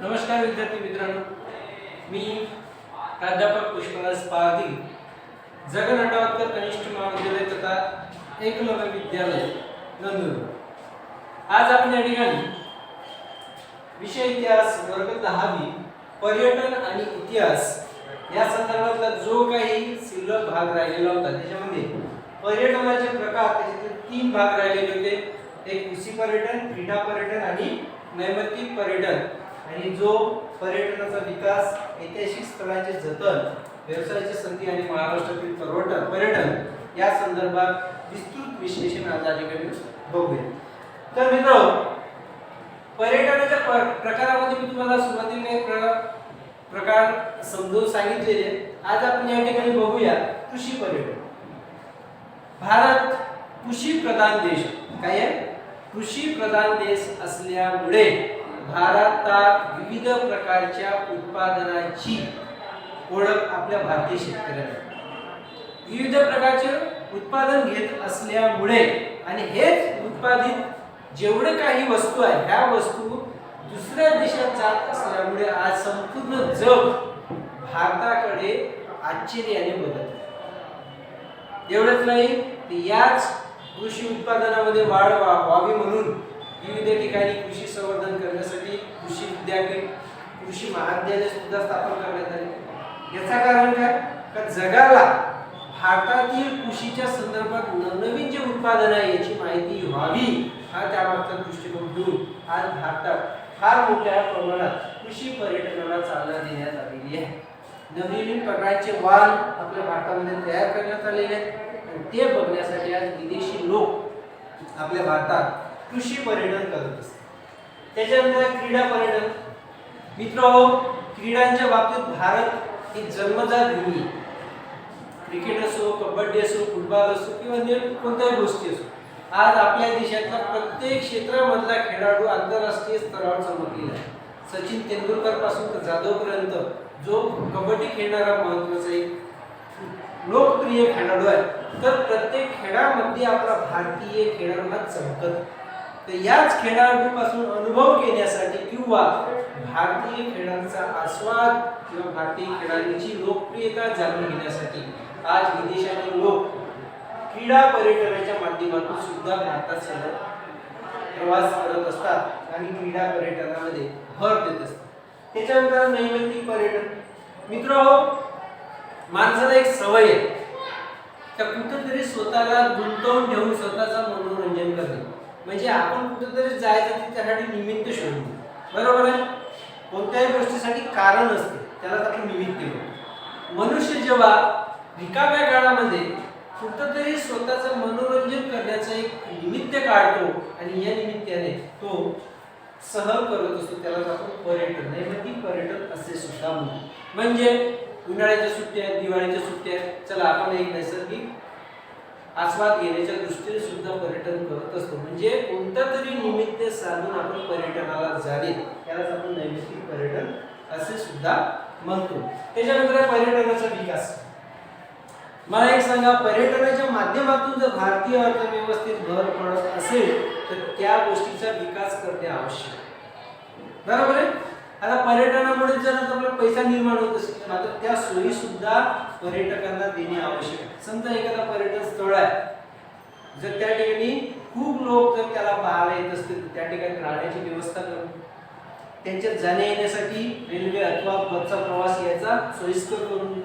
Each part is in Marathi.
नमस्कार विद्यार्थी मित्रांनो. मी प्राध्यापक पुष्पराज पारधी जगन अटावकर कनिष्ठ महाविद्यालय तथा एकलव्य विद्यालय नंदुरबार. आज आपण या ठिकाणी विषय इतिहास वर्ग दहावी पर्यटन आणि इतिहास या संदर्भातला जो काही शिल्लक भाग राहिलेला होता त्याच्यामध्ये पर्यटनाचे प्रकार त्याच्यातले तीन भाग राहिलेले होते. एक कृषी पर्यटन क्रीडा पर्यटन आणि नैमित्तिक पर्यटन. आणि जो पर्यटनाचा विकास ऐतिहासिक स्थळांचे जतन व्यवसायाची संधी आणि महाराष्ट्रातील पर्यटन पर्यटन या संदर्भात विस्तृत विश्लेषण आज या ठिकाणी बघूया. तर मित्र पर्यटनाच्या प्र- प्रकारामध्ये मी तुम्हाला सुरुवातीला एक प्र- प्रकार समजून सांगितलेले आज आपण या ठिकाणी बघूया कृषी पर्यटन. भारत कृषी प्रधान देश. काय आहे? कृषी प्रधान देश असल्यामुळे भारतात विविध प्रकारच्या उत्पादनाची ओळख आपल्या भारतीय शेतकऱ्यांना विविध प्रकारचे उत्पादन घेत असल्यामुळे आणि हेच उत्पादित जेवढे काही वस्तू आहे ह्या वस्तू दुसऱ्या देशात जात असल्यामुळे आज संपूर्ण जग भारताकडे आश्चर्याने बघत आहे. एवढंच नाही याच कृषी उत्पादनामध्ये वाढ व्हा- व्हावी म्हणून विविध ठिकाणी कृषी संवर्धन करण्यासाठी कृषी विद्यापीठ कृषी महाविद्यालय सुद्धा स्थापन करण्यात आले. याचा कारण काय? का जगाला भारतातील कृषीच्या संदर्भात नवनवीन जे उत्पादन आहे याची माहिती व्हावी हा त्यामागचा दृष्टिकोन घेऊन आज भारतात फार मोठ्या प्रमाणात कृषी पर्यटनाला चालना देण्यात आलेली आहे. नवीन प्रकारचे वाल आपल्या भारतामध्ये तयार करण्यात आलेले आहेत. आणि ते बघण्यासाठी आज विदेशी लोक आपल्या भारतात कृषी पर्यटन करत असते. त्याच्यानंतर क्रीडा पर्यटन. मित्र हो, क्रीडांच्या बाबतीत भारत ही जन्मजात भूमी क्रिकेट असो कबड्डी असो फुटबॉल असो किंवा अन्य कोणत्याही गोष्टी असो आज आपल्या देशातला प्रत्येक क्षेत्रामधला खेळाडू आंतरराष्ट्रीय स्तरावर चमकलेला आहे. सचिन तेंडुलकरपासून तर जाधवपर्यंत जो कबड्डी खेळणारा महत्त्वाचा एक लोकप्रिय खेळाडू आहे तर प्रत्येक खेळामध्ये आपला भारतीय खेळाडू हा चमकत तर याच खेळाडूपासून अनुभव घेण्यासाठी किंवा भारतीय खेळांचा आस्वाद किंवा भारतीय खेळांची लोकप्रियता जाणून घेण्यासाठी आज विदेशातील लोक क्रीडा पर्यटनाच्या माध्यमातून सुद्धा भारतात सगळं प्रवास करत असतात आणि क्रीडा पर्यटनामध्ये भर देत असतात. त्याच्यानंतर नैमित्तिक पर्यटन. मित्र हो, माणसाला एक सवय आहे. त्या कुठेतरी स्वतःला गुंतवून ठेवून स्वतःचा मनोरंजन करणे. म्हणजे आपण कुठेतरी जायचं त्यासाठी निमित्त शोधू बरोबर आहे? कोणत्याही गोष्टीसाठी कारण असते. त्याला आपण निमित्त म्हणतो. मनुष्य जेव्हा रिकाम्या काळामध्ये कुठंतरी स्वतःचं मनोरंजन करण्याचं एक निमित्त काढतो आणि या निमित्ताने तो सहल करत असतो त्याला आपण पर्यटन. नैमित्तिक पर्यटन असे सुद्धा म्हणतो. म्हणजे उन्हाळ्याच्या सुट्ट्या आहेत, दिवाळीच्या सुट्ट्या. आहेत. चला आपण एक नैसर्गिक आस्वाद घेण्याच्या दृष्टीने सुद्धा पर्यटन करत असतो. म्हणजे कोणत्या तरी निमित्त साधून आपण पर्यटनाला जाणे त्यालाच आपण नैमित्तिक पर्यटन असे सुद्धा म्हणतो. त्याच्यानंतर पर्यटनाचा विकास. मला एक सांगा पर्यटनाच्या माध्यमातून जर भारतीय अर्थव्यवस्थेत भर पडत असेल तर त्या गोष्टीचा विकास करणे आवश्यक बरोबर आहे? आता पर्यटनामुळे जर आता पैसा निर्माण होत असेल मात्र त्या सोयी सुद्धा पर्यटकांना देणे आवश्यक आहे. समजा एखादा पर्यटन स्थळ आहे जर त्या ठिकाणी खूप लोक जर त्याला पाहायला येत असतील त्या ठिकाणी राहण्याची व्यवस्था करून त्यांच्या जाण्या येण्यासाठी रेल्वे अथवा बसचा प्रवास याचा सोयीस्कर करून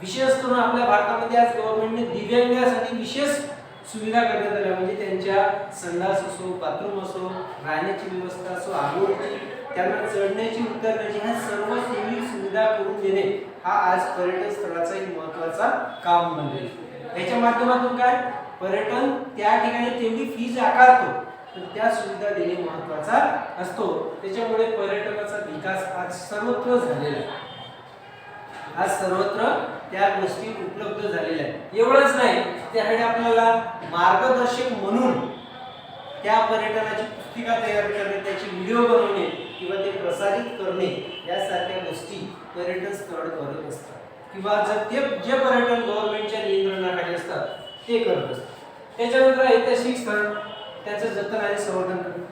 विशेष करून आपल्या भारतामध्ये आज गव्हर्नमेंटने दिव्यांगासाठी विशेष सुविधा करण्यात आल्या म्हणजे त्यांच्या संडास असो बाथरूम असो राहण्याची व्यवस्था असो आंघोळीची त्यांना चढण्याची उतरण्याची ह्या सर्व सोयी सुविधा करून देणे हा आज पर्यटन स्थळाचा एक महत्त्वाचा काम बनले याच्या माध्यमातून काय? पर्यटन त्या ठिकाणी तेवढी फीज आकारतो पण त्या सुविधा देणे महत्त्वाचा असतो. त्याच्यामुळे पर्यटनाचा विकास आज सर्वत्र झालेला आहे. आज सर्वत्र त्या गोष्टी उपलब्ध झालेल्या आहेत. एवढंच नाही त्यासाठी आपल्याला मार्गदर्शक म्हणून त्या पर्यटनाची पुस्तिका तयार करणे त्याची व्हिडिओ बनवणे किंवा ते प्रसारित करणे यासारख्या गोष्टी पर्यटन स्थळ करत असतात. किंवा जर ते जे पर्यटन गव्हर्नमेंटच्या नियंत्रणाखाली असतात ते करत असतात. त्याच्यानंतर ऐतिहासिक स्थळ. त्याचं जतन आणि संवर्धन करणे.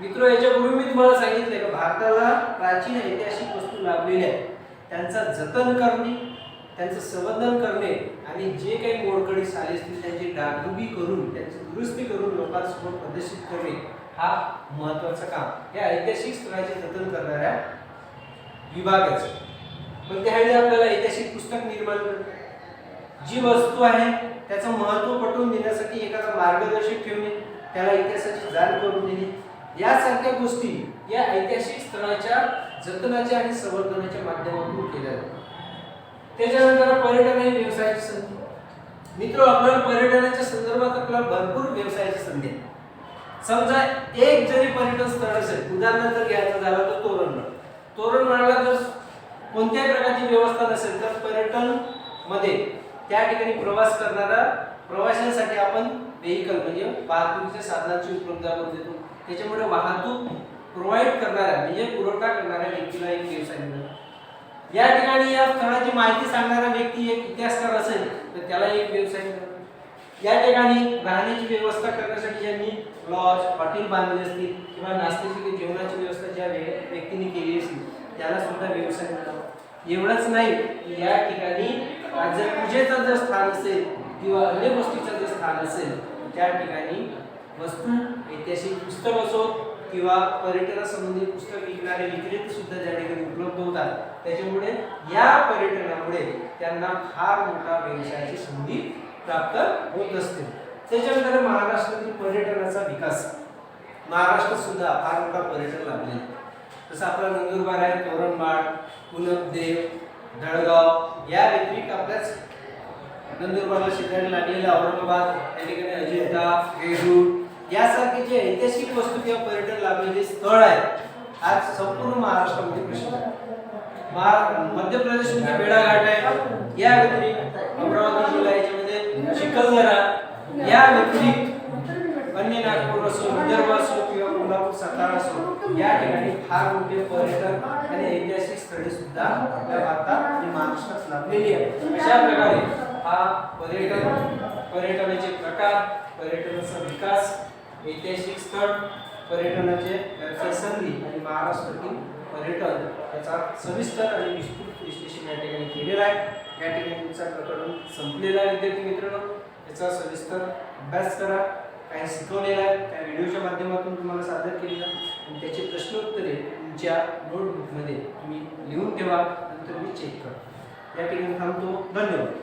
मित्र याच्यापूर्वी मी तुम्हाला सांगितलं की भारताला प्राचीन ऐतिहासिक वस्तू लाभलेल्या आहेत. त्यांचा जतन करणे त्यांचं संवर्धन करणे आणि जे काही मोडकडी आले असतील त्यांची डागडुगी करून त्यांची दुरुस्ती करून लोकांसमोर प्रदर्शित करणे हा महत्वाचं काम. या ऐतिहासिक स्थळाचे जतन करणाऱ्या विभागाचं. पण त्यावेळी आपल्याला ऐतिहासिक पुस्तक निर्माण करणे. जी वस्तू आहे त्याचं महत्त्व पटवून देण्यासाठी एखादा मार्गदर्शक ठेवणे त्याला इतिहासाची जाण करून देणे. यासारख्या गोष्टी या ऐतिहासिक स्थळाच्या जतनाच्या आणि संवर्धनाच्या माध्यमातून केल्या जातात. त्याच्यानंतर पर्यटन आणि व्यवसायाची संधी. मित्र आपल्याला पर्यटनाच्या संदर्भात आपल्याला भरपूर व्यवसायाची संधी आहे. समजा एक जरी पर्यटन स्थळ असेल उदाहरण जर घ्यायचं झालं तर तोरणमाळ तोरणमाळला जर कोणत्याही प्रकारची व्यवस्था नसेल तर पर्यटनमध्ये त्या ठिकाणी प्रवास करणारा प्रवाशांसाठी आपण व्हेकल म्हणजे वाहतुकीच्या साधनांची उपलब्धता करून देतो. त्याच्यामुळे वाहतूक प्रोव्हाइड करणाऱ्या म्हणजे पुरवठा करणाऱ्या व्यक्तीला एक व्यवसाय मिळतो. या ठिकाणी या स्थळाची माहिती सांगणारा व्यक्ती एक इतिहासकार असेल तर त्याला एक व्यवसाय मिळतो या ठिकाणी राहण्याची व्यवस्था करण्यासाठी ज्यांनी लॉज हॉटेल बांधले असतील किंवा नाश्त्याची जेवणाची व्यवस्था ज्या व्य- व्यक्तीने केली असेल त्याला सुद्धा व्यवसाय मिळावा एवढंच नाही की या ठिकाणी जर पूजेचं जर स्थान असेल किंवा अन्य गोष्टीचं जर स्थान असेल त्या ठिकाणी वस्तू ऐतिहासिक पुस्तक असो किंवा पर्यटनासंबंधी पुस्तक विकणारे विक्रेते सुद्धा ज्या ठिकाणी उपलब्ध होतात त्याच्यामुळे या पर्यटनामुळे त्यांना फार मोठा व्यवसायाची संधी प्राप्त होत असते. त्याच्यानंतर महाराष्ट्रातील पर्यटनाचा विकास. महाराष्ट्रात सुद्धा फार मोठा पर्यटन लाभले जसं आपला नंदुरबार आहे तोरणमाळ पुनपदेव धळगाव या व्यतिरिक्त आपल्याच नंदुरबारला शेजारी लागलेला औरंगाबाद या ठिकाणी अजिंठा वेरूळ यासारखे जे ऐतिहासिक वस्तू किंवा पर्यटन लाभलेले स्थळ आहे आज संपूर्ण महाराष्ट्रामध्ये प्रसिद्ध आहे. महा- मध्य प्रदेशमध्ये म्हणजे बेडाघाट आहे. या व्यतिरिक्त अमरावती जिल्हा याच्यामध्ये चिखलदरा. या व्यतिरिक्त अन्य नागपूर असो विदर्भ असो किंवा कोल्हापूर सातारा असो या ठिकाणी फार मोठे पर्यटन आणि ऐतिहासिक स्थळे सुद्धा आपल्या भारतात आणि महाराष्ट्रात लाभलेली आहे अशा प्रकारे हा पर्यटन पर्यटनाचे प्रकार पर्यटनाचा विकास ऐतिहासिक स्थळ पर्यटनाचे व्यवसाय संधी आणि महाराष्ट्रातील पर्यटन याचा सविस्तर आणि विस्तृत विश्लेषण या ठिकाणी केलेलं आहे. या ठिकाणी तुमचा प्रकरण संपलेला आहे विद्यार्थी मित्रांनो. याचा सविस्तर अभ्यास करा. काही शिकवलेलं आहे त्या व्हिडिओच्या माध्यमातून तुम्हाला सादर केलेलं आणि त्याची प्रश्नोत्तरे तुमच्या नोटबुकमध्ये तुम्ही लिहून ठेवा नंतर मी चेक करा या ठिकाणी थांबतो. धन्यवाद.